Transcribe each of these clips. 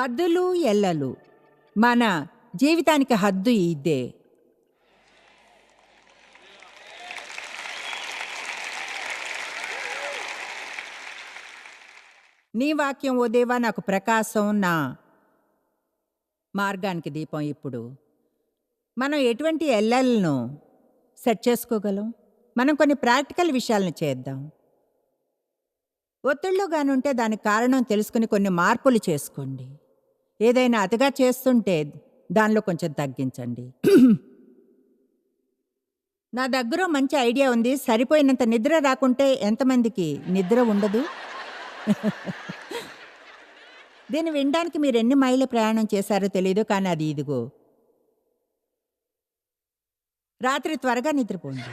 హద్దులు ఎల్లలు. మన జీవితానికి హద్దు ఇదే. నీ వాక్యం ఓ దేవా నాకు ప్రకాశం నా మార్గానికి దీపం ఇప్పుడు. మనం ఎటువంటి ఎల్లలను సెట్ చేసుకోగలం? మనం కొన్ని ప్రాక్టికల్ విషయాలను చేద్దాం. ఒత్తిడిలో కానుంటే దానికి కారణం తెలుసుకుని కొన్ని మార్పులు చేసుకోండి. ఏదైనా అతిగా చేస్తుంటే దానిలో కొంచెం తగ్గించండి. నా దగ్గర మంచి ఐడియా ఉంది. సరిపోయినంత నిద్ర రాకుంటే ఎంతమందికి నిద్ర ఉండదు? దీన్ని వినడానికి మీరు ఎన్ని మైళ్ళ ప్రయాణం చేశారో తెలియదు కానీ అది ఇదిగో. రాత్రి త్వరగా నిద్రపోండి.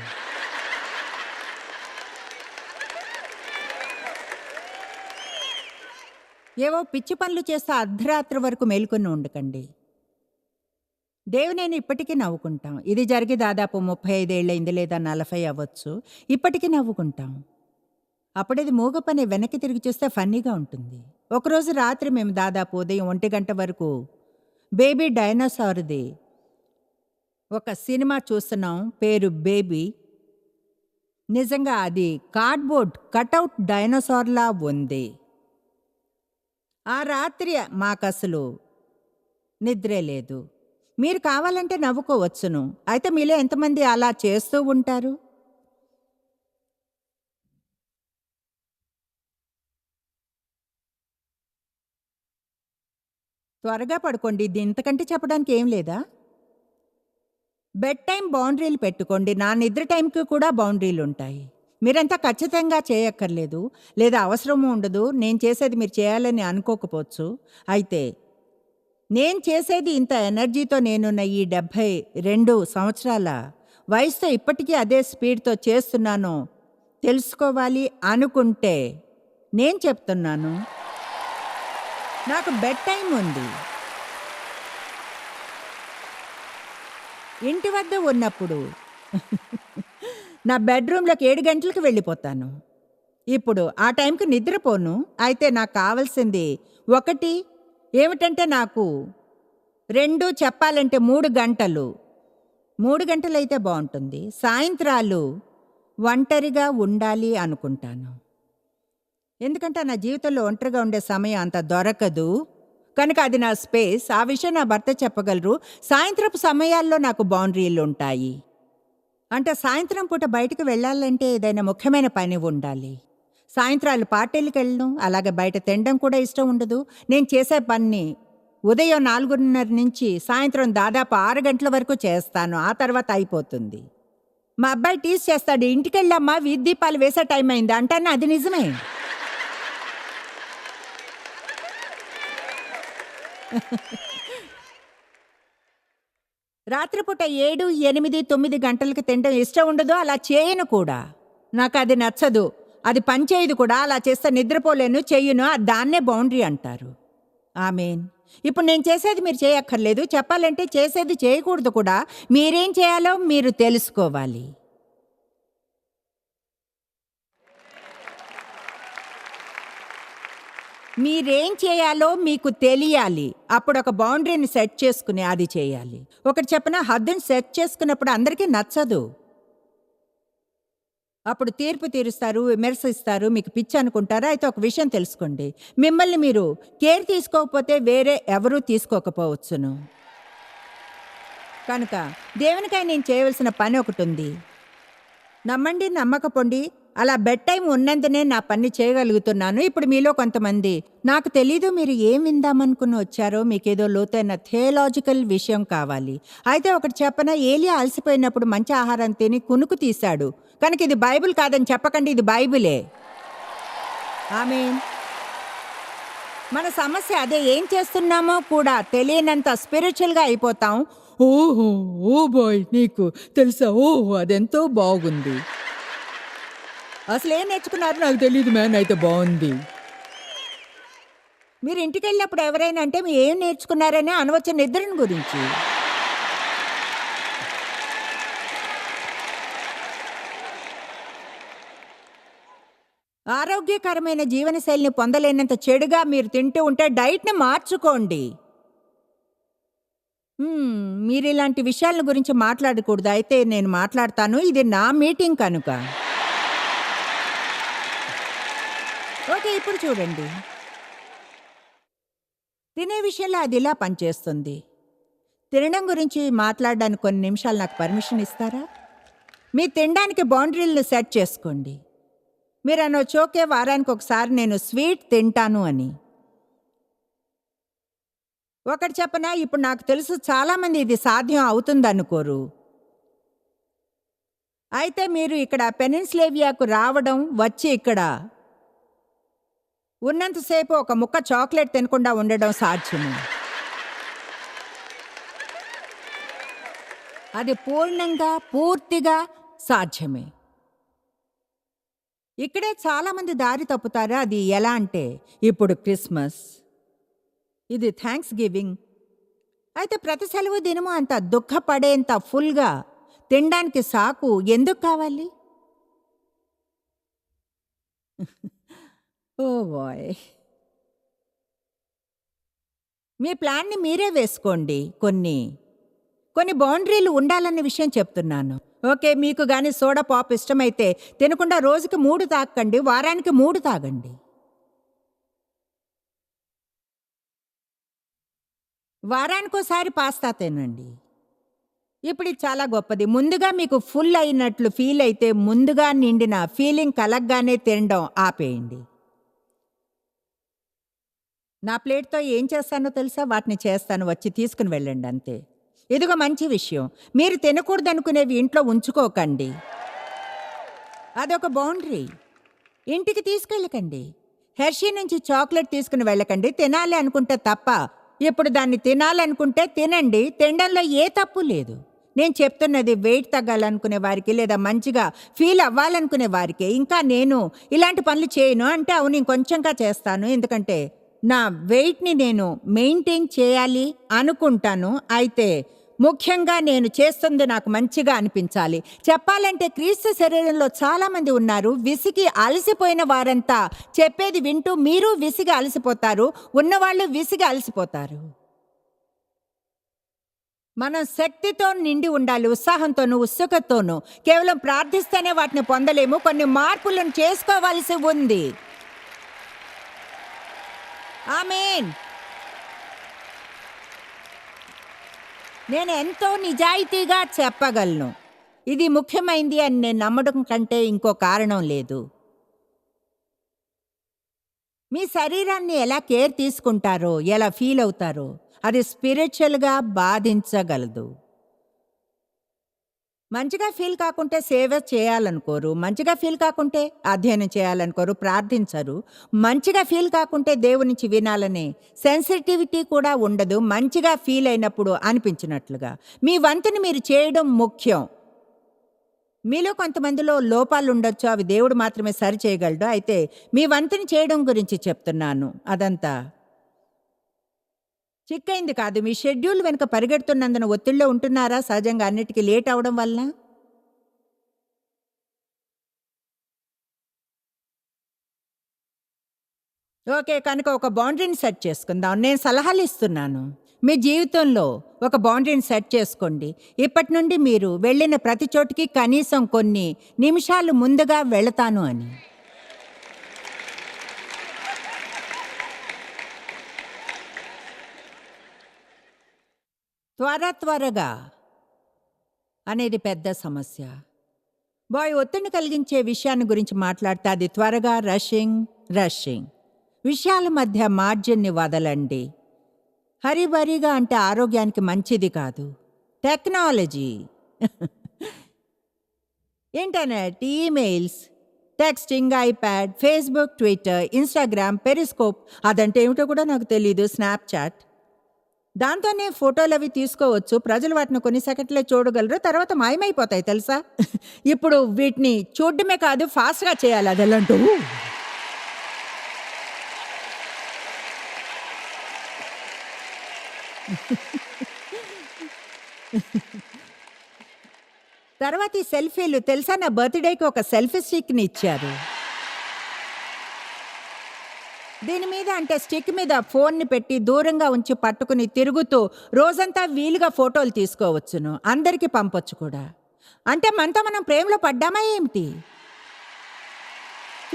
ఏవో పిచ్చి పనులు చేస్తా అర్ధరాత్రి వరకు మేలుకొని ఉండకండి. దేవి నేను ఇప్పటికీ నవ్వుకుంటాం. ఇది జరిగి దాదాపు ముప్పై ఐదేళ్ళైంది లేదా నలభై అవ్వచ్చు. ఇప్పటికీ నవ్వుకుంటాం. అప్పుడది మూగ పని వెనక్కి తిరిగి చూస్తే ఫన్నీగా ఉంటుంది. ఒకరోజు రాత్రి మేము దాదాపు ఉదయం ఒంటి గంట వరకు బేబీ డైనోసార్ది ఒక సినిమా చూస్తున్నాం. పేరు బేబీ. నిజంగా అది కార్డ్బోర్డ్ కటౌట్ డైనోసార్లా ఉంది. ఆ రాత్రి మాకసలు నిద్రే లేదు. మీరు కావాలంటే నవ్వుకోవచ్చును. అయితే మీలో ఎంతమంది అలా చేస్తూ ఉంటారు? త్వరగా పడుకోండి. ఇది ఇంతకంటే చెప్పడానికి ఏం లేదా? బెడ్ టైం బౌండరీలు పెట్టుకోండి. నా నిద్ర టైంకి కూడా బౌండరీలు ఉంటాయి మీరంతా ఖచ్చితంగా చేయక్కర్లేదు. లేదా అవసరము ఉండదు. నేను చేసేది మీరు చేయాలని అనుకోకపోవచ్చు. అయితే నేను చేసేది ఇంత ఎనర్జీతో నేనున్న ఈ డెబ్భై రెండు సంవత్సరాల వయసుతో ఇప్పటికీ అదే స్పీడ్తో చేస్తున్నాను తెలుసుకోవాలి అనుకుంటే నేను చెప్తున్నాను. నాకు బెడ్ టైం ఉంది. ఇంటి వద్ద ఉన్నప్పుడు నా బెడ్రూమ్లోకి ఏడు గంటలకు వెళ్ళిపోతాను. ఇప్పుడు ఆ టైంకి నిద్రపోను. అయితే నాకు కావాల్సింది ఒకటి ఏమిటంటే నాకు రెండు చెప్పాలంటే మూడు గంటలు. మూడు గంటలు అయితే బాగుంటుంది. సాయంత్రాలు ఒంటరిగా ఉండాలి అనుకుంటాను. ఎందుకంటే నా జీవితంలో ఒంటరిగా ఉండే సమయం అంత దొరకదు. కనుక అది నా స్పేస్. ఆ విషయం నా భర్త చెప్పగలరు. సాయంత్రపు సమయాల్లో నాకు బౌండరీలు ఉంటాయి అంటే సాయంత్రం పూట బయటకు వెళ్ళాలంటే ఏదైనా ముఖ్యమైన పని ఉండాలి. సాయంత్రాలు పార్టీలకు వెళ్ళను అలాగే బయట తినడం కూడా ఇష్టం ఉండదు. నేను చేసే పని ఉదయం నాలుగున్నర నుంచి సాయంత్రం దాదాపు ఆరు గంటల వరకు చేస్తాను. ఆ తర్వాత అయిపోతుంది. మా అబ్బాయి టీస్ చేస్తాడు. ఇంటికి వెళ్ళమ్మా వీధి దీపాలు వేసే టైం అయింది. అంటాను అది నిజమే. రాత్రిపూట ఏడు ఎనిమిది తొమ్మిది గంటలకి తినడం ఇష్టం ఉండదు అలా చేయను కూడా. నాకు అది నచ్చదు. అది పనిచేయదు కూడా. అలా చేస్తే నిద్రపోలేను చెయ్యను ఆ దాన్నే బౌండరీ అంటారు. ఆమెన్. ఇప్పుడు నేను చేసేది మీరు చేయక్కర్లేదు. చెప్పాలంటే చేసేది చేయకూడదు కూడా. మీరేం చేయాలో మీరు తెలుసుకోవాలి. మీరేం చేయాలో మీకు తెలియాలి. అప్పుడు ఒక బౌండరీని సెట్ చేసుకుని అది చేయాలి. ఒకటి చెప్పిన హద్దుని సెట్ చేసుకున్నప్పుడు అందరికీ నచ్చదు. అప్పుడు తీర్పు తీరుస్తారు విమర్శిస్తారు మీకు పిచ్చి అనుకుంటారా? అయితే ఒక విషయం తెలుసుకోండి. మిమ్మల్ని మీరు కేర్ తీసుకోకపోతే వేరే ఎవరూ తీసుకోకపోవచ్చును. కనుక దేవునికై నేను చేయవలసిన పని ఒకటి ఉంది. నమ్మండి నమ్మకపోండి అలా బెడ్ టైం ఉన్నందునే నా పని చేయగలుగుతున్నాను. ఇప్పుడు మీలో కొంతమంది నాకు తెలీదు మీరు ఏం విందామనుకుని వచ్చారో మీకేదో లోతైన థియలాజికల్ విషయం కావాలి. అయితే ఒకటి చెప్పన ఏలియా అలసిపోయినప్పుడు మంచి ఆహారం తిని కునుకు తీశాడు. కనుక ఇది బైబిల్ కాదని చెప్పకండి ఇది బైబిలే. ఆమె మన సమస్య అదే ఏం చేస్తున్నామో కూడా తెలియనంత స్పిరిచువల్గా అయిపోతాం. ఓహో ఓ బాయ్ నీకు తెలుసా? ఓహో అదెంతో బాగుంది. అసలు ఏం నేర్చుకున్నారు? నాకు తెలియదు మ్యాన్ అయితే బాగుంది. మీరు ఇంటికి వెళ్ళినప్పుడు ఎవరైనా అంటే మీరు ఏం నేర్చుకున్నారని అనవచ్చు నిద్రను గురించి. ఆరోగ్యకరమైన జీవనశైలిని పొందలేనంత చెడుగా మీరు తింటూ ఉంటే డైట్ని మార్చుకోండి. మీరు ఇలాంటి విషయాల గురించి మాట్లాడకూడదు. అయితే నేను మాట్లాడతాను. ఇది నా మీటింగ్ కనుక ఓకే ఇప్పుడు చూడండి. తినే విషయంలో అది ఇలా పనిచేస్తుంది. తినడం గురించి మాట్లాడడానికి కొన్ని నిమిషాలు నాకు పర్మిషన్ ఇస్తారా? మీ తినడానికి బౌండరీలను సెట్ చేసుకోండి. మీరు అనొచ్చు చోకే వారానికి ఒకసారి నేను స్వీట్ తింటాను అని. ఒకటి చెప్పనా ఇప్పుడు నాకు తెలుసు చాలామంది ఇది సాధ్యం అవుతుందనుకోరు. అయితే మీరు ఇక్కడ పెనిన్స్లేవియాకు రావడం వచ్చి ఇక్కడ ఉన్నంతసేపు ఒక ముక్క చాక్లెట్ తినకుండా ఉండడం సాధ్యము. అది పూర్ణంగా పూర్తిగా సాధ్యమే. ఇక్కడే చాలామంది దారి తప్పుతారు? అది ఎలా అంటే ఇప్పుడు క్రిస్మస్. ఇది థ్యాంక్స్ గివింగ్ అయితే ప్రతి సెలవు దినము అంత దుఃఖపడేంత ఫుల్గా తినడానికి సాకు ఎందుకు కావాలి? ఓ బాయ్ మీ ప్లాన్ని మీరే వేసుకోండి కొన్ని. కొన్ని బౌండరీలు ఉండాలన్న విషయం చెప్తున్నాను. ఓకే మీకు గాని సోడా పాప్ ఇష్టమైతే తినకుండా రోజుకి మూడు తాకండి వారానికి మూడు తాగండి. వారానికోసారి పాస్తా తినండి. ఇప్పుడు చాలా గొప్పది. ముందుగా మీకు ఫుల్ అయినట్లు ఫీల్ అయితే ముందుగా నిండిన ఫీలింగ్ కలగ్గానే తినడం ఆపేయండి. నా ప్లేట్తో ఏం చేస్తానో తెలుసా? వాటిని చేస్తాను వచ్చి తీసుకుని వెళ్ళండి అంతే. ఇదిగో మంచి విషయం. మీరు తినకూడదనుకునేవి ఇంట్లో ఉంచుకోకండి. అదొక బౌండరీ. ఇంటికి తీసుకెళ్ళకండి. హెర్షీ నుంచి చాక్లెట్ తీసుకుని వెళ్ళకండి. తినాలి అనుకుంటే తప్ప ఇప్పుడు దాన్ని తినాలనుకుంటే తినండి. తినడంలో ఏ తప్పు లేదు. నేను చెప్తున్నది వెయిట్ తగ్గాలనుకునే వారికి లేదా మంచిగా ఫీల్ అవ్వాలనుకునే వారికి. ఇంకా నేను ఇలాంటి పనులు చేయను అంటే అవును ఇంకొంచెంగా చేస్తాను. ఎందుకంటే నా వెయిట్ని నేను మెయింటైన్ చేయాలి అనుకుంటాను. అయితే ముఖ్యంగా నేను చేస్తుంది నాకు మంచిగా అనిపించాలి. చెప్పాలంటే క్రీస్తు శరీరంలో చాలామంది ఉన్నారు. విసిగి అలసిపోయిన వారంతా చెప్పేది వింటూ మీరు విసిగి అలసిపోతారు. ఉన్నవాళ్ళు విసిగి అలసిపోతారు. మనం శక్తితో నిండి ఉండాలి ఉత్సాహంతోనూ ఉత్సుకతోనూ. కేవలం ప్రార్థిస్తేనే వాటిని పొందలేము. కొన్ని మార్పులను చేసుకోవాల్సి ఉంది. ఆమెన్. నేను ఎంతో నిజాయితీగా చెప్పగలను. ఇది ముఖ్యమైంది అని నేను నమ్మడం కంటే ఇంకో కారణం లేదు. మీ శరీరాన్ని ఎలా కేర్ తీసుకుంటారో ఎలా ఫీల్ అవుతారో అది స్పిరిచువల్గా బాధించగలదు. మంచిగా ఫీల్ కాకుంటే సేవ చేయాలనుకోరు మంచిగా ఫీల్ కాకుంటే అధ్యయనం చేయాలనుకోరు ప్రార్థించరు. మంచిగా ఫీల్ కాకుంటే దేవునించి వినాలనే సెన్సిటివిటీ కూడా ఉండదు మంచిగా ఫీల్ అయినప్పుడు అనిపించినట్లుగా. మీ వంతుని మీరు చేయడం ముఖ్యం. మీలో కొంతమందిలో లోపాలు ఉండొచ్చు అవి దేవుడు మాత్రమే సరి చేయగలడు. అయితే మీ వంతుని చేయడం గురించి చెప్తున్నాను. అదంతా చిక్కైంది కాదు. మీ షెడ్యూల్ వెనుక పరిగెడుతున్నందున ఒత్తిడిలో ఉంటున్నారా? సహజంగా అన్నిటికీ లేట్ అవడం వలన? ఓకే కనుక ఒక బౌండరీని సెట్ చేసుకుందాం. నేను సలహాలు ఇస్తున్నాను. మీ జీవితంలో ఒక బౌండరీని సెట్ చేసుకోండి. ఇప్పటి నుండి మీరు వెళ్ళిన ప్రతి చోటికి కనీసం కొన్ని నిమిషాలు ముందుగా వెళతాను అని. త్వర త్వరగా అనేది పెద్ద సమస్య. బాయ్ ఒత్తిడి కలిగించే విషయాన్ని గురించి మాట్లాడితే అది త్వరగా రషింగ్ రషింగ్. విషయాల మధ్య మార్జిన్ని వదలండి. హరిబరిగా అంటే ఆరోగ్యానికి మంచిది కాదు. Technology. Internet emails texting iPad Facebook Twitter Instagram Periscope అదంటే ఏమిటో కూడా నాకు తెలియదు స్నాప్చాట్. దాంతోనే ఫోటోలు అవి తీసుకోవచ్చు. ప్రజలు వాటిని కొన్ని సెకండ్లే చూడగలరు. తర్వాత మాయమైపోతాయి తెలుసా? ఇప్పుడు వీటిని చూడడమే కాదు ఫాస్ట్గా చేయాలి అది ఎలాంటూ తర్వాత ఈ సెల్ఫీలు తెలుసా? నా బర్త్డేకి ఒక సెల్ఫీ స్టిక్ని ఇచ్చారు. దీని మీద అంటే స్టిక్ మీద ఫోన్ని పెట్టి దూరంగా ఉంచి పట్టుకుని తిరుగుతూ రోజంతా వీలుగా ఫోటోలు తీసుకోవచ్చును అందరికీ పంపొచ్చు కూడా. అంటే మనతో మనం ప్రేమలో పడ్డామా ఏమిటి?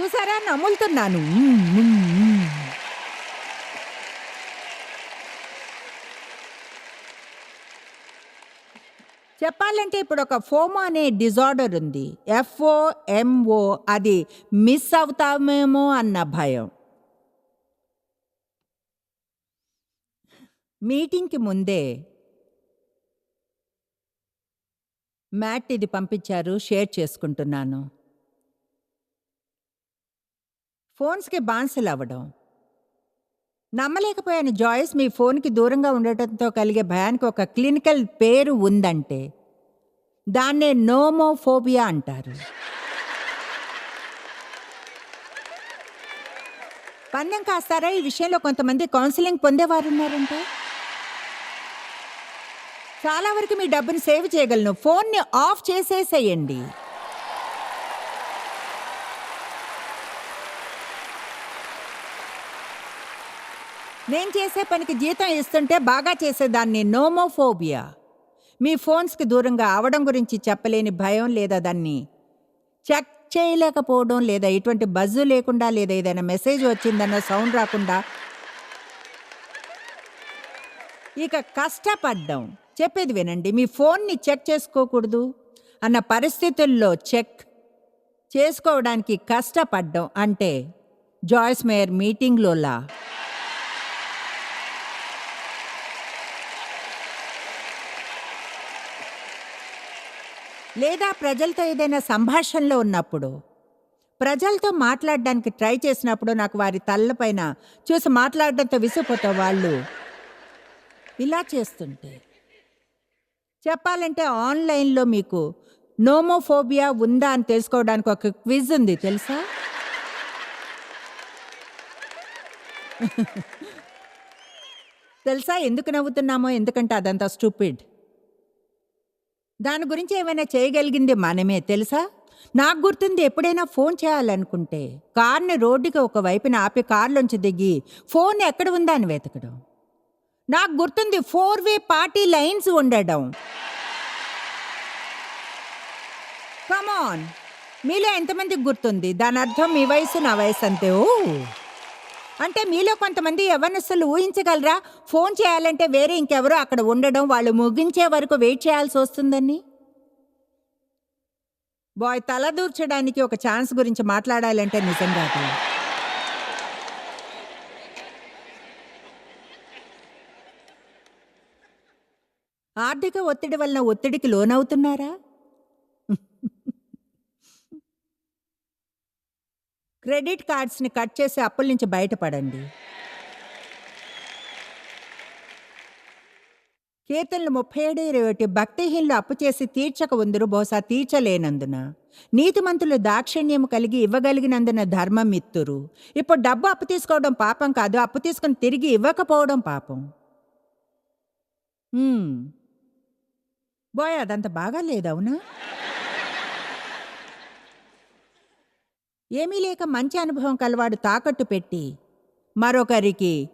చూసారా? నములుతున్నాను. చెప్పాలంటే ఇప్పుడు ఒక ఫోమో అనే డిజార్డర్ ఉంది. ఎఫ్ఓ ఎంఓ అది మిస్ అవుతామేమో అన్న భయం. మీటింగ్కి ముందే మ్యాట్ ఇది పంపించారు షేర్ చేసుకుంటున్నాను. ఫోన్స్కి బాన్సలు అవ్వడం. నమ్మలేకపోయాను. జాయిస్ మీ ఫోన్కి దూరంగా ఉండటంతో కలిగే భయానికి ఒక క్లినికల్ పేరు ఉందంటే దాన్నే నోమోఫోబియా అంటారు. పందెం కాస్తారా? ఈ విషయంలో కొంతమంది కౌన్సిలింగ్ పొందేవారు ఉన్నారంటే చాలా వరకు మీ డబ్బుని సేవ్ చేయగలను. ఫోన్ని ఆఫ్ చేసేసేయండి. నేను చేసే పనికి జీతం ఇస్తుంటే బాగా చేసేదాన్ని నోమోఫోబియా. మీ ఫోన్స్కి దూరంగా అవడం గురించి చెప్పలేని భయం లేదా దాన్ని చెక్ చేయలేకపోవడం లేదా ఎటువంటి బజ్జు లేకుండా లేదా ఏదైనా మెసేజ్ వచ్చిందన్న సౌండ్ రాకుండా ఇక కష్టపడ్డం. చెప్పేది వినండి. మీ ఫోన్ని చెక్ చేసుకోకూడదు అన్న పరిస్థితుల్లో చెక్ చేసుకోవడానికి కష్టపడ్డం అంటే జాయిస్ మేయర్ మీటింగ్లోలా లేదా ప్రజలతో ఏదైనా సంభాషణలో ఉన్నప్పుడు ప్రజలతో మాట్లాడడానికి ట్రై చేసినప్పుడు నాకు వారి తల్లపైన చూసి మాట్లాడడంతో విసిపోతా వాళ్ళు ఇలా చేస్తుంటే చెప్పాలంటే ఆన్లైన్లో మీకు నోమోఫోబియా ఉందా అని తెలుసుకోవడానికి ఒక క్విజ్ ఉంది తెలుసా? తెలుసా ఎందుకు నవ్వుతున్నామో? ఎందుకంటే అదంతా స్టూపిడ్. దాని గురించి ఏమైనా చేయగలిగింది మనమే తెలుసా? నాకు గుర్తుంది ఎప్పుడైనా ఫోన్ చేయాలనుకుంటే కార్ని రోడ్డుకి ఒక వైపున ఆపి కార్లోంచి దిగి ఫోన్ ఎక్కడ ఉందా అని వెతకడం. నాకు గుర్తుంది ఫోర్ వే పార్టీ లైన్స్ ఉండడం. కమాన్ మీలో ఎంతమందికి గుర్తుంది? దాని అర్థం మీ వయసు నా వయసు అంతే. ఓ. అంటే మీలో కొంతమంది ఎవరినసలు ఊహించగలరా? ఫోన్ చేయాలంటే వేరే ఇంకెవరో అక్కడ ఉండడం వాళ్ళు ముగించే వరకు వెయిట్ చేయాల్సి వస్తుందని? బాయ్ తలదూర్చడానికి ఒక ఛాన్స్ గురించి మాట్లాడాలంటే నిజంగా ఆర్థిక ఒత్తిడి వలన ఒత్తిడికి లోనవుతున్నారా? క్రెడిట్ కార్డ్స్ని కట్ చేసి అప్పుల నుంచి బయటపడండి. కీర్తనలు ముప్పై ఏడు ఇరవై ఒకటి భక్తిహీనులు అప్పు చేసి తీర్చక ఉందరు బహుశా తీర్చలేనందున. నీతిమంతులు దాక్షిణ్యం కలిగి ఇవ్వగలిగినందున ధర్మం ఇత్తురు. ఇప్పుడు డబ్బు అప్పు తీసుకోవడం పాపం కాదు అప్పు తీసుకుని తిరిగి ఇవ్వకపోవడం పాపం. బాయ్ అదంత బాగా లేదవునా ఏమీ లేక మంచి అనుభవం కలవాడు తాకట్టు పెట్టి మరొకరికి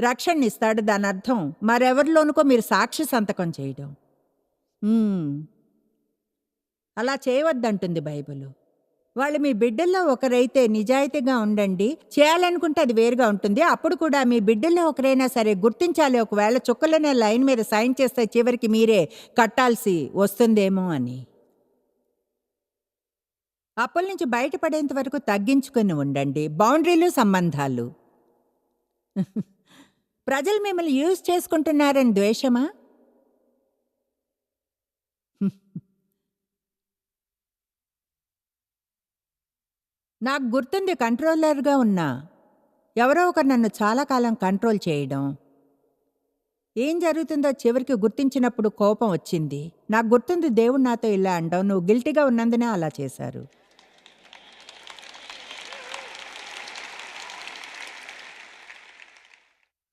రక్షణ ఇస్తాడు దాని అర్థం మరెవరిలోనుకో మీరు సాక్షి సంతకం చేయడం. అలా చేయవద్దంటుంది బైబిలు. వాళ్ళు మీ బిడ్డల్లో ఒకరైతే నిజాయితీగా ఉండండి చేయాలనుకుంటే అది వేరుగా ఉంటుంది. అప్పుడు కూడా మీ బిడ్డల్లో ఒకరైనా సరే గుర్తించాలి. ఒకవేళ చుక్కలనే లైన్ మీద సైన్ చేస్తే చివరికి మీరే కట్టాల్సి వస్తుందేమో అని. అప్పుల నుంచి బయటపడేంత వరకు తగ్గించుకొని ఉండండి. బౌండరీలు సంబంధాలు. ప్రజలు మిమ్మల్ని యూజ్ చేసుకుంటున్నారని ద్వేషమా? నాకు గుర్తుంది కంట్రోలర్గా ఉన్నా. ఎవరో ఒకరు నన్ను చాలా కాలం కంట్రోల్ చేయడం. ఏం జరుగుతుందో చివరికి గుర్తించినప్పుడు కోపం వచ్చింది. నాకు గుర్తుంది దేవుడు నాతో ఇలా అంటావు నువ్వు గిల్టీగా ఉన్నందునే అలా చేశారు.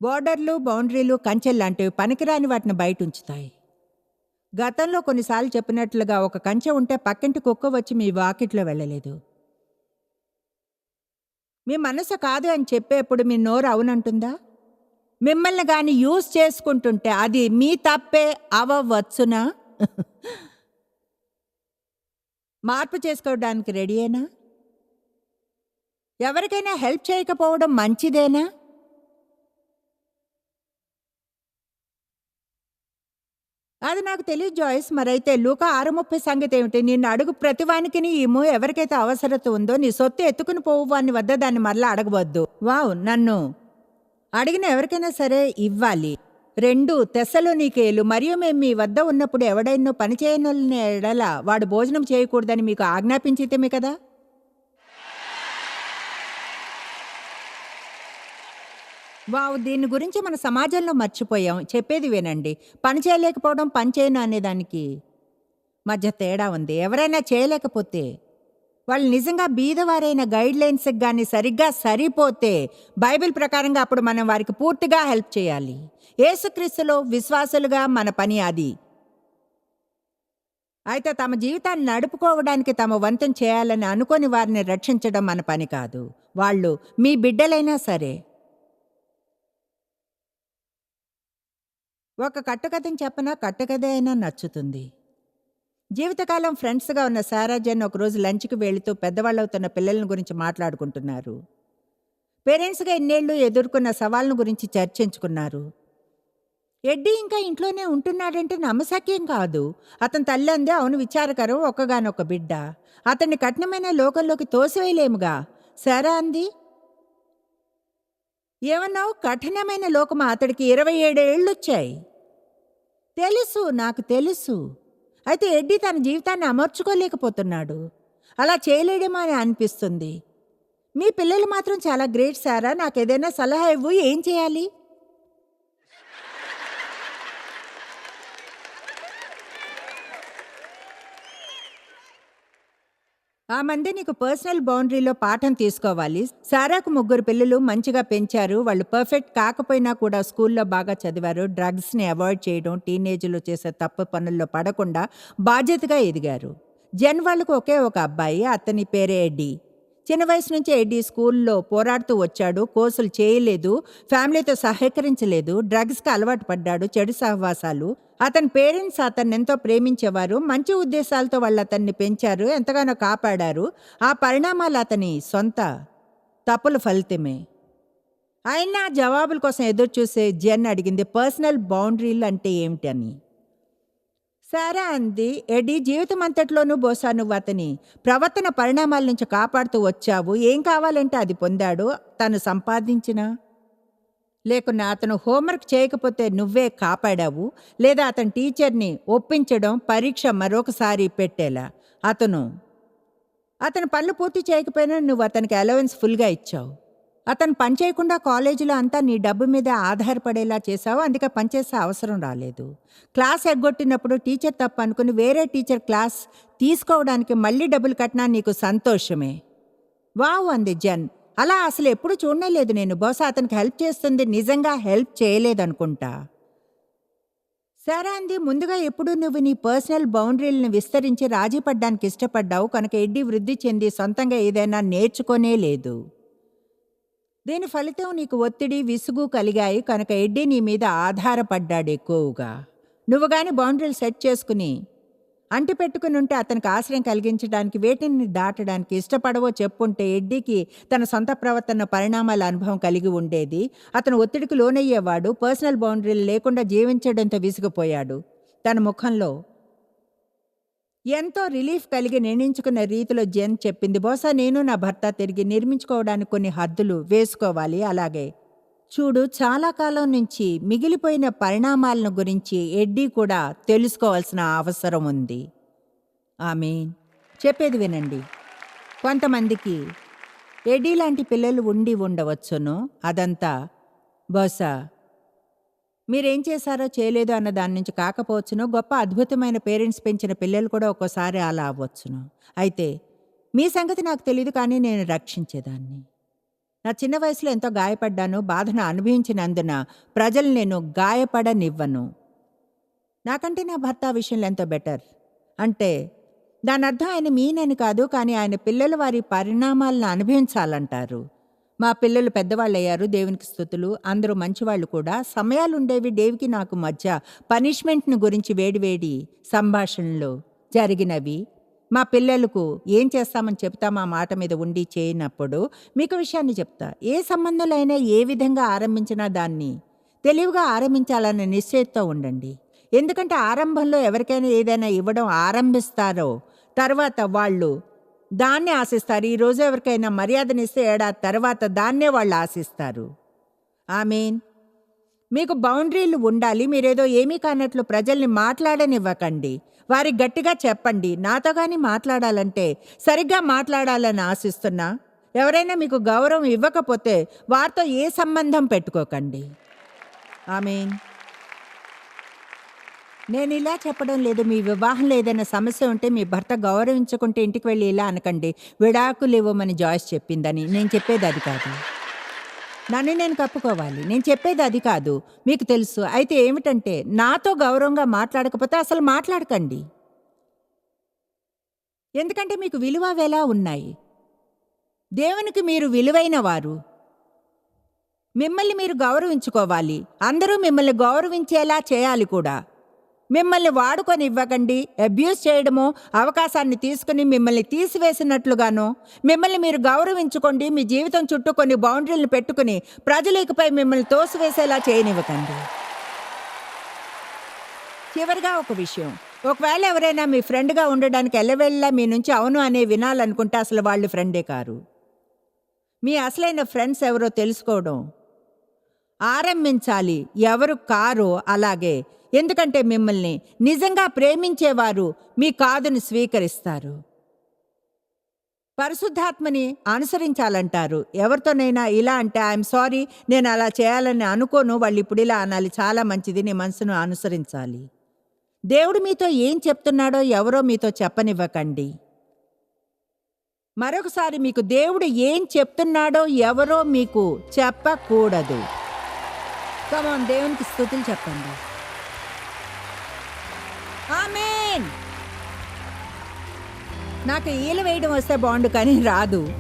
బోర్డర్లు బౌండరీలు కంచెలు లాంటివి పనికిరాని వాటిని బయట ఉంచుతాయి గతంలో కొన్నిసార్లు చెప్పినట్లుగా ఒక కంచె ఉంటే పక్కింటి కుక్క వచ్చి మీ వాకిట్లో వెళ్ళలేదు. మీ మనసు కాదు అని చెప్పేప్పుడు మీ నోరు అవునంటుందా? మిమ్మల్ని కానీ యూజ్ చేసుకుంటుంటే అది మీ తప్పే అవ్వచ్చునా? మార్పు చేసుకోవడానికి రెడీయేనా? ఎవరికైనా హెల్ప్ చేయకపోవడం మంచిదేనా? అది నాకు తెలియదు జాయిస్. మరైతే లూక ఆరు ముప్పై సంగతి ఏమిటి? నిన్ను అడుగు ప్రతివానికి ఇము ఎవరికైతే అవసరత ఉందో నీ సొత్తు ఎత్తుకుని పోవు వాని వద్ద దాన్ని మరలా అడగవద్దు. వావ్ నన్ను అడిగిన ఎవరికైనా సరే ఇవ్వాలి. రెండు తెసలు నీకేలు మరియు మేము మీ వద్ద ఉన్నప్పుడు ఎవడైనో పని ఎడల వాడు భోజనం చేయకూడదని మీకు ఆజ్ఞాపించితేమే కదా? వావ్ దీని గురించి మన సమాజంలో మర్చిపోయాం. చెప్పేది వినండి. పని చేయలేకపోవడం పని చేయను అనేదానికి మధ్య తేడా ఉంది. ఎవరైనా చేయలేకపోతే వాళ్ళు నిజంగా బీదవారైన గైడ్ లైన్స్కి కానీ సరిగ్గా సరిపోతే బైబిల్ ప్రకారంగా అప్పుడు మనం వారికి పూర్తిగా హెల్ప్ చేయాలి. యేసుక్రీస్తులో విశ్వాసులుగా మన పని అది. అయితే తమ జీవితాన్ని నడుపుకోవడానికి తమ వంతం చేయాలని అనుకొని వారిని రక్షించడం మన పని కాదు. వాళ్ళు మీ బిడ్డలైనా సరే ఒక కట్టుకథని చెప్పనా? కట్టుకథ అయినా నచ్చుతుంది. జీవితకాలం ఫ్రెండ్స్గా ఉన్న సారా జన్ ఒకరోజు లంచ్కి వెళుతూ పెద్దవాళ్ళవుతున్న పిల్లల గురించి మాట్లాడుకుంటున్నారు. పేరెంట్స్గా ఎన్నేళ్ళు ఎదుర్కొన్న సవాళ్ళను గురించి చర్చించుకున్నారు. ఎడ్డీ ఇంకా ఇంట్లోనే ఉంటున్నాడంటే నమ్మశక్యం కాదు. అతని తల్లి అందే అవును విచారకరం ఒక్కగానొక్క బిడ్డ. అతన్ని కఠినమైన లోకంలోకి తోసివేయలేముగా. సారా అంది? ఏమన్నావు? కఠినమైన లోకమా అతడికి ఇరవై ఏడేళ్ళొచ్చాయి. తెలుసు నాకు తెలుసు. అయితే ఎడ్డీ తన జీవితాన్ని అమర్చుకోలేకపోతున్నాడు. అలా చేయలేడేమో అని అనిపిస్తుంది. మీ పిల్లలు మాత్రం చాలా గ్రేట్ సారా? నాకు ఏదైనా సలహా ఇవ్వు ఏం చేయాలి? ఆ మంది నీకు పర్సనల్ బౌండరీలో పాఠం తీసుకోవాలి. సారాకు ముగ్గురు పిల్లలు మంచిగా పెంచారు. వాళ్ళు పర్ఫెక్ట్ కాకపోయినా కూడా స్కూల్లో బాగా చదివారు. డ్రగ్స్ని అవాయిడ్ చేయడం టీనేజ్లో చేసే తప్పు పనుల్లో పడకుండా బాధ్యతగా ఎదిగారు. జన్ వాళ్ళకు ఒకే ఒక అబ్బాయి అతని పేరే ఎడ్డీ చిన్న వయసు నుంచే ఎడ్డీ స్కూల్లో పోరాడుతూ వచ్చాడు కోర్సులు చేయలేదు ఫ్యామిలీతో సహకరించలేదు డ్రగ్స్కి అలవాటు పడ్డాడు చెడు సహవాసాలు. అతని పేరెంట్స్ అతన్ని ఎంతో ప్రేమించేవారు మంచి ఉద్దేశాలతో వాళ్ళు అతన్ని పెంచారు ఎంతగానో కాపాడారు. ఆ పరిణామాలు అతని సొంత తప్పుల ఫలితమే. అయినా జవాబుల కోసం ఎదురు చూసే జెన్ అడిగింది పర్సనల్ బౌండరీలు అంటే ఏమిటని? సరే అంది. ఎడి జీవితం అంతట్లోనూ బోసా నువ్వు అతని. ప్రవర్తన పరిణామాల నుంచి కాపాడుతూ వచ్చావు. ఏం కావాలంటే అది పొందాడు. తను సంపాదించిన. లేకున్నా అతను హోంవర్క్ చేయకపోతే నువ్వే కాపాడావు. లేదా అతని టీచర్ని ఒప్పించడం పరీక్ష మరొకసారి పెట్టేలా. అతను. అతను పనులు పూర్తి చేయకపోయినా నువ్వు అతనికి అలవెన్స్ ఫుల్గా ఇచ్చావు. అతను పని చేయకుండా కాలేజీలో అంతా నీ డబ్బు మీద ఆధారపడేలా చేశావు అందుకే పనిచేసే అవసరం రాలేదు. క్లాస్ ఎగ్గొట్టినప్పుడు టీచర్ తప్ప అనుకుని వేరే టీచర్ క్లాస్ తీసుకోవడానికి మళ్ళీ డబ్బులు కట్టినా నీకు సంతోషమే. వావ్ అంది జన్. అలా అసలు ఎప్పుడు చూడలేదు నేను. బహుశా అతనికి హెల్ప్ చేస్తుంది నిజంగా హెల్ప్ చేయలేదనుకుంటా. సరే అంది. ముందుగా ఎప్పుడు నువ్వు నీ పర్సనల్ బౌండరీలను విస్తరించి రాజీ పడ్డానికి ఇష్టపడ్డావు? కనుక ఎడ్డీ వృద్ధి చెంది సొంతంగా ఏదైనా నేర్చుకోనే లేదు. దీని ఫలితం నీకు ఒత్తిడి విసుగు కలిగాయి కనుక ఎడ్డి నీ మీద ఆధారపడ్డాడు ఎక్కువగా. నువ్వు గాని బౌండరీలు సెట్ చేసుకుని అంటి పెట్టుకుని ఉంటే అతనికి ఆశ్రయం కలిగించడానికి వేటిని దాటడానికి ఇష్టపడవో చెప్పుంటే ఎడ్డీకి తన సొంత ప్రవర్తన పరిణామాల అనుభవం కలిగి ఉండేది. అతను ఒత్తిడికి లోనయ్యేవాడు పర్సనల్ బౌండరీలు లేకుండా జీవించడంతో విసిగిపోయాడు. తన ముఖంలో ఎంతో రిలీఫ్ కలిగి నిర్ణయించుకున్న రీతిలో జెన్ చెప్పింది. బహుశా నేను నా భర్త తిరిగి నిర్మించుకోవడానికి కొన్ని హద్దులు వేసుకోవాలి. అలాగే చూడు చాలా కాలం నుంచి మిగిలిపోయిన పరిణామాలను గురించి ఎడ్డీ కూడా తెలుసుకోవాల్సిన అవసరం ఉంది. ఆమె చెప్పేది వినండి. కొంతమందికి ఎడ్డీ లాంటి పిల్లలు ఉండి ఉండవచ్చును. అదంతా బహుశా మీరేం చేశారో చేయలేదో అన్న దాని నుంచి కాకపోవచ్చును. గొప్ప అద్భుతమైన పేరెంట్స్ పెంచిన పిల్లలు కూడా ఒక్కోసారి అలా అవ్వచ్చును. అయితే మీ సంగతి నాకు తెలియదు కానీ నేను రక్షించేదాన్ని. నా చిన్న వయసులో ఎంతో గాయపడ్డాను. బాధను అనుభవించినందున ప్రజలు నేను గాయపడనివ్వను. నాకంటే నా భర్త విషయంలో ఎంతో బెటర్. అంటే దాని అర్థం ఆయన మీనని కాదు కానీ ఆయన పిల్లలు వారి పరిణామాలను అనుభవించాలంటారు. మా పిల్లలు పెద్దవాళ్ళయ్యారు దేవునికి స్థుతులు. అందరూ మంచివాళ్ళు కూడా. సమయాలుండేవి డేవికి నాకు మధ్య. పనిష్మెంట్ను గురించి వేడివేడి సంభాషణలు జరిగినవి. మా పిల్లలకు ఏం చేస్తామని చెప్తా మా మాట మీద ఉండి చేయనప్పుడు మీకు విషయాన్ని చెప్తా. ఏ సంబంధాలైనా అయినా ఏ విధంగా ఆరంభించినా దాన్ని తెలివిగా ఆరంభించాలనే నిశ్చయతతో ఉండండి. ఎందుకంటే ఆరంభంలో ఎవరికైనా ఏదైనా ఇవ్వడం ఆరంభిస్తారో తర్వాత వాళ్ళు దాన్నే ఆశిస్తారు. ఈరోజు ఎవరికైనా మర్యాదనిస్తే ఏడాది తర్వాత దాన్నే వాళ్ళు ఆశిస్తారు. ఐ మీన్ మీకు బౌండరీలు ఉండాలి. మీరేదో ఏమీ కానట్లు ప్రజల్ని మాట్లాడనివ్వకండి. వారికి గట్టిగా చెప్పండి. నాతో కానీ మాట్లాడాలంటే సరిగ్గా మాట్లాడాలని ఆశిస్తున్నా. ఎవరైనా మీకు గౌరవం ఇవ్వకపోతే వారితో ఏ సంబంధం పెట్టుకోకండి. ఐ మీన్ నేను ఇలా చెప్పడం లేదు మీ వివాహంలో ఏదైనా సమస్య ఉంటే మీ భర్త గౌరవించకుంటే ఇంటికి వెళ్ళి ఇలా అనకండి. విడాకులు ఇవ్వమని జాయిస్ చెప్పిందని. నేను చెప్పేది అది కాదు. నన్ను నేను కప్పుకోవాలి. నేను చెప్పేది అది కాదు. మీకు తెలుసు. అయితే ఏమిటంటే నాతో గౌరవంగా మాట్లాడకపోతే అసలు మాట్లాడకండి. ఎందుకంటే మీకు విలువ వేలా ఉన్నాయి? దేవునికి మీరు విలువైన వారు. మిమ్మల్ని మీరు గౌరవించుకోవాలి. అందరూ మిమ్మల్ని గౌరవించేలా చేయాలి కూడా. మిమ్మల్ని వాడుకొని ఇవ్వకండి అబ్యూస్ చేయడమో అవకాశాన్ని తీసుకుని మిమ్మల్ని తీసివేసినట్లుగాను మిమ్మల్ని మీరు గౌరవించుకోండి మీ జీవితం చుట్టూ కొన్ని బౌండరీలను పెట్టుకుని ప్రజలు ఇకపై మిమ్మల్ని తోసివేసేలా చేయనివ్వకండి. చివరిగా ఒక విషయం. ఒకవేళ ఎవరైనా మీ ఫ్రెండ్గా ఉండడానికి ఎల్లవేళ్ళ మీ నుంచి అవును అనే వినాలనుకుంటే అసలు వాళ్ళు ఫ్రెండే కారు. మీ అసలైన ఫ్రెండ్స్ ఎవరో తెలుసుకోవడం. ఆరంభించాలి ఎవరు కారో అలాగే ఎందుకంటే మిమ్మల్ని నిజంగా ప్రేమించేవారు మీ కాదుని స్వీకరిస్తారు. పరిశుద్ధాత్మని అనుసరించాలంటారు. ఎవరితోనైనా ఇలా అంటే ఐఎమ్ సారీ నేను అలా చేయాలని అనుకోను వాళ్ళు ఇప్పుడు ఇలా అనాలి చాలా మంచిది నీ మనసును అనుసరించాలి. దేవుడు మీతో ఏం చెప్తున్నాడో ఎవరో మీతో చెప్పనివ్వకండి. మరొకసారి మీకు దేవుడు ఏం చెప్తున్నాడో ఎవరో మీకు చెప్పకూడదు. కమాన్ దేవునికి స్థుతులు చెప్పండి. ఆమెన్. నాకు ఈల వేయడం వస్తే బాగుండు కానీ రాదు.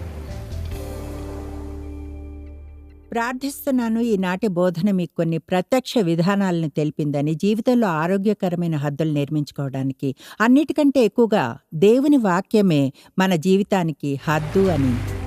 ప్రార్థిస్తున్నాను ఈనాటి బోధన మీకు కొన్ని ప్రత్యక్ష విధానాలను తెలిపిందని జీవితంలో ఆరోగ్యకరమైన హద్దులు నిర్మించుకోవడానికి. అన్నిటికంటే ఎక్కువగా దేవుని వాక్యమే మన జీవితానికి హద్దు అని.